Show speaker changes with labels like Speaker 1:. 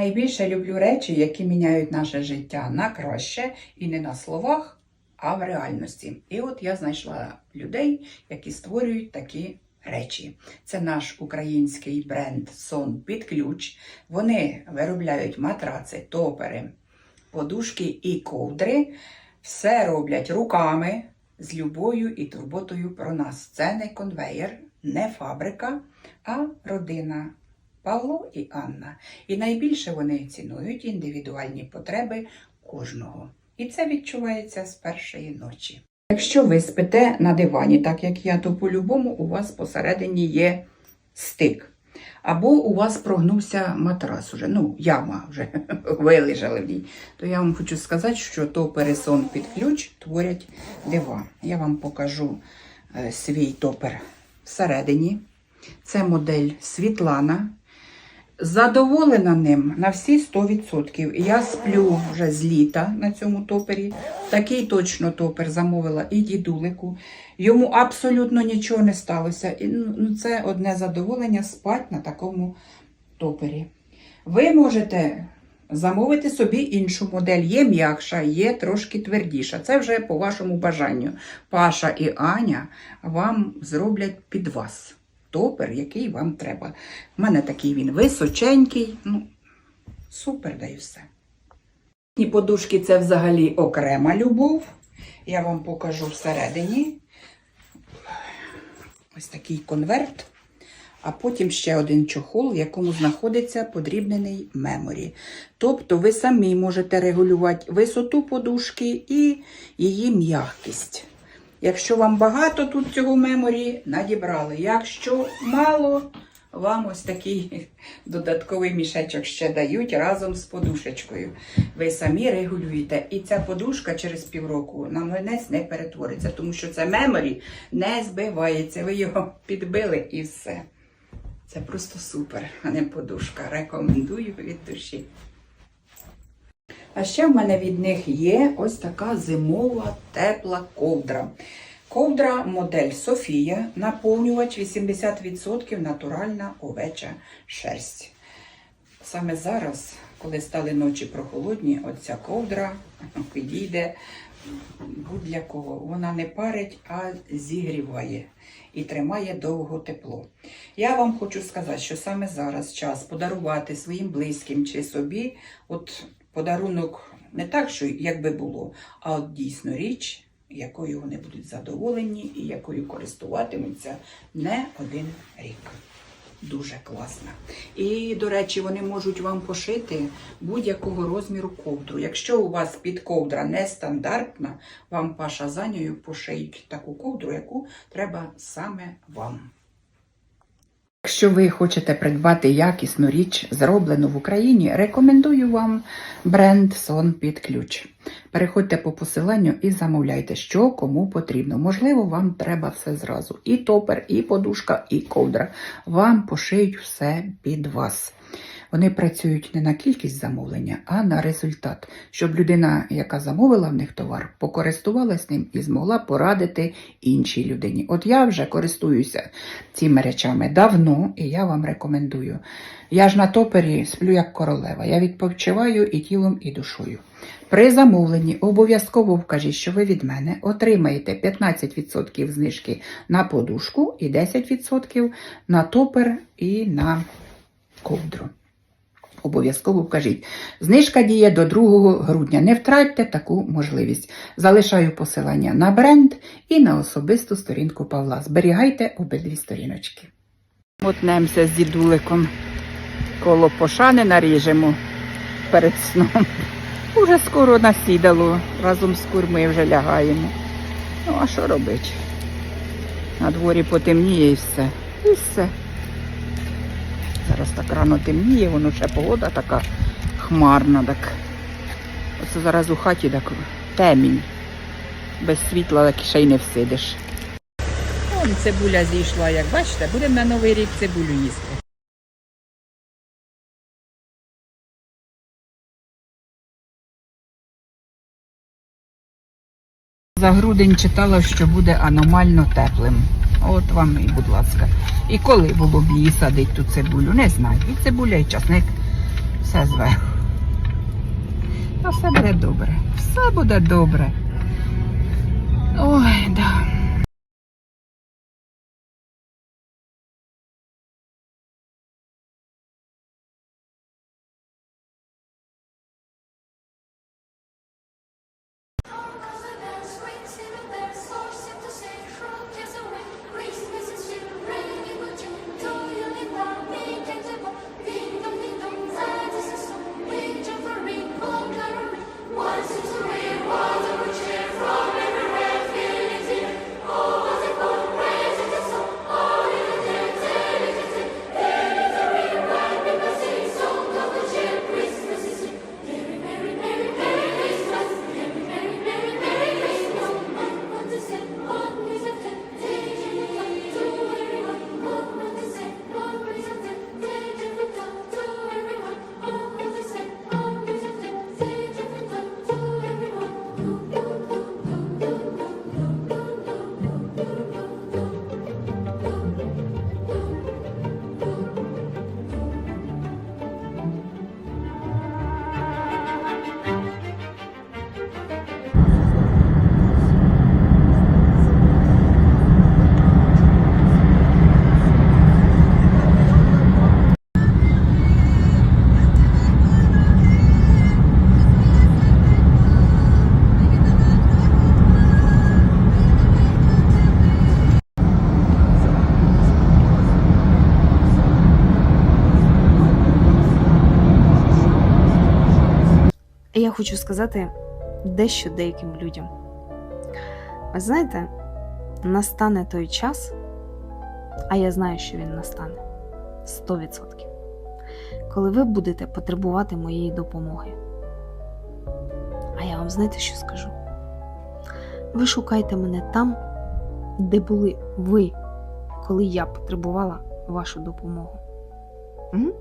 Speaker 1: Найбільше люблю речі, які міняють наше життя на краще і не на словах, а в реальності. І от я знайшла людей, які створюють такі речі. Це наш український бренд Сон під ключ. Вони виробляють матраци, топери, подушки і ковдри. Все роблять руками з любов'ю і турботою про нас. Це не конвеєр, не фабрика, а родина. Павло і Анна. І найбільше вони цінують індивідуальні потреби кожного. І це відчувається з першої ночі. Якщо ви спите на дивані, так як я, то по-любому у вас посередині є стик. Або у вас прогнувся матрас уже, ну, яма вже вилежали в ній. То я вам хочу сказати, що то пересон під ключ творять дива. Я вам покажу е, свій топер всередині. Це модель Світлана. Задоволена ним на всі 100%. Я сплю вже з літа на цьому топері. Такий точно топер замовила і дідулику. Йому абсолютно нічого не сталося. І, ну, це одне задоволення спати на такому топері. Ви можете замовити собі іншу модель. Є м'якша, є трошки твердіша. Це вже по вашому бажанню. Паша і Аня вам зроблять під вас топер, який вам треба. У мене такий він височенький. Ну, супер да і все. І подушки це взагалі окрема любов. Я вам покажу всередині. Ось такий конверт. А потім ще один чохол, в якому знаходиться подрібнений меморі. Тобто ви самі можете регулювати висоту подушки і її м'якість. Якщо вам багато тут цього меморі, надібрали. Якщо мало, вам ось такий додатковий мішечок ще дають разом з подушечкою. Ви самі регулюєте. І ця подушка через півроку на млинець не перетвориться, тому що це меморі не збивається. Ви його підбили і все. Це просто супер, а не подушка. Рекомендую від душі. А ще в мене від них є ось така зимова тепла ковдра. Ковдра модель Софія, наповнювач 80% натуральна овеча шерсть. Саме зараз, коли стали ночі прохолодні, оця ковдра підійде будь-для кого. Вона не парить, а зігріває і тримає довго тепло. Я вам хочу сказати, що саме зараз час подарувати своїм близьким чи собі от подарунок не так, що як би було, а от дійсно річ, якою вони будуть задоволені і якою користуватимуться не один рік. Дуже класна. І, до речі, вони можуть вам пошити будь-якого розміру ковдру. Якщо у вас під ковдра нестандартна, вам Паша Занею пошиють таку ковдру, яку треба саме вам. Якщо ви хочете придбати якісну річ, зроблену в Україні, рекомендую вам бренд Сон під ключ. Переходьте по посиланню і замовляйте, що кому потрібно. Можливо, вам треба все зразу. І топер, і подушка, і ковдра. Вам пошиють все під вас. Вони працюють не на кількість замовлення, а на результат, щоб людина, яка замовила в них товар, покористувалась ним і змогла порадити іншій людині. От я вже користуюся цими речами давно, і я вам рекомендую. Я ж на топері сплю як королева. Я відпочиваю і тілом, і душою. При замовленні обов'язково вкажіть, що ви від мене отримаєте 15% знижки на подушку і 10% на топер і на ковдру. Обов'язково вкажіть. Знижка діє до 2 грудня. Не втратьте таку можливість. Залишаю посилання на бренд і на особисту сторінку Павла. Зберігайте обидві сторіночки. Мотнемося з дідуликом. Коло пошани наріжемо перед сном. Уже скоро насідало, разом з курми вже лягаємо. Ну, а що робити? На дворі потемніє і все. І все. Зараз так рано темніє, воно ще погода така хмарна. так. Оце зараз у хаті так темінь. Без світла так ще й не всидиш. Вон цибуля зійшла, як бачите, будемо на новий рік цибулю їсти. За грудень читала, що буде аномально теплим. От вам і, будь ласка. І коли було б її садити ту цибулю, не знаю. І цибуля, і часник все зве. Та все буде добре. Все буде добре. Ой, да.
Speaker 2: Хочу сказати дещо деяким людям. Ви знаєте, настане той час, а я знаю, що він настане 100%, коли ви будете потребувати моєї допомоги. А я вам знаєте, що скажу? Ви шукайте мене там, де були ви, коли я потребувала вашу допомогу. М?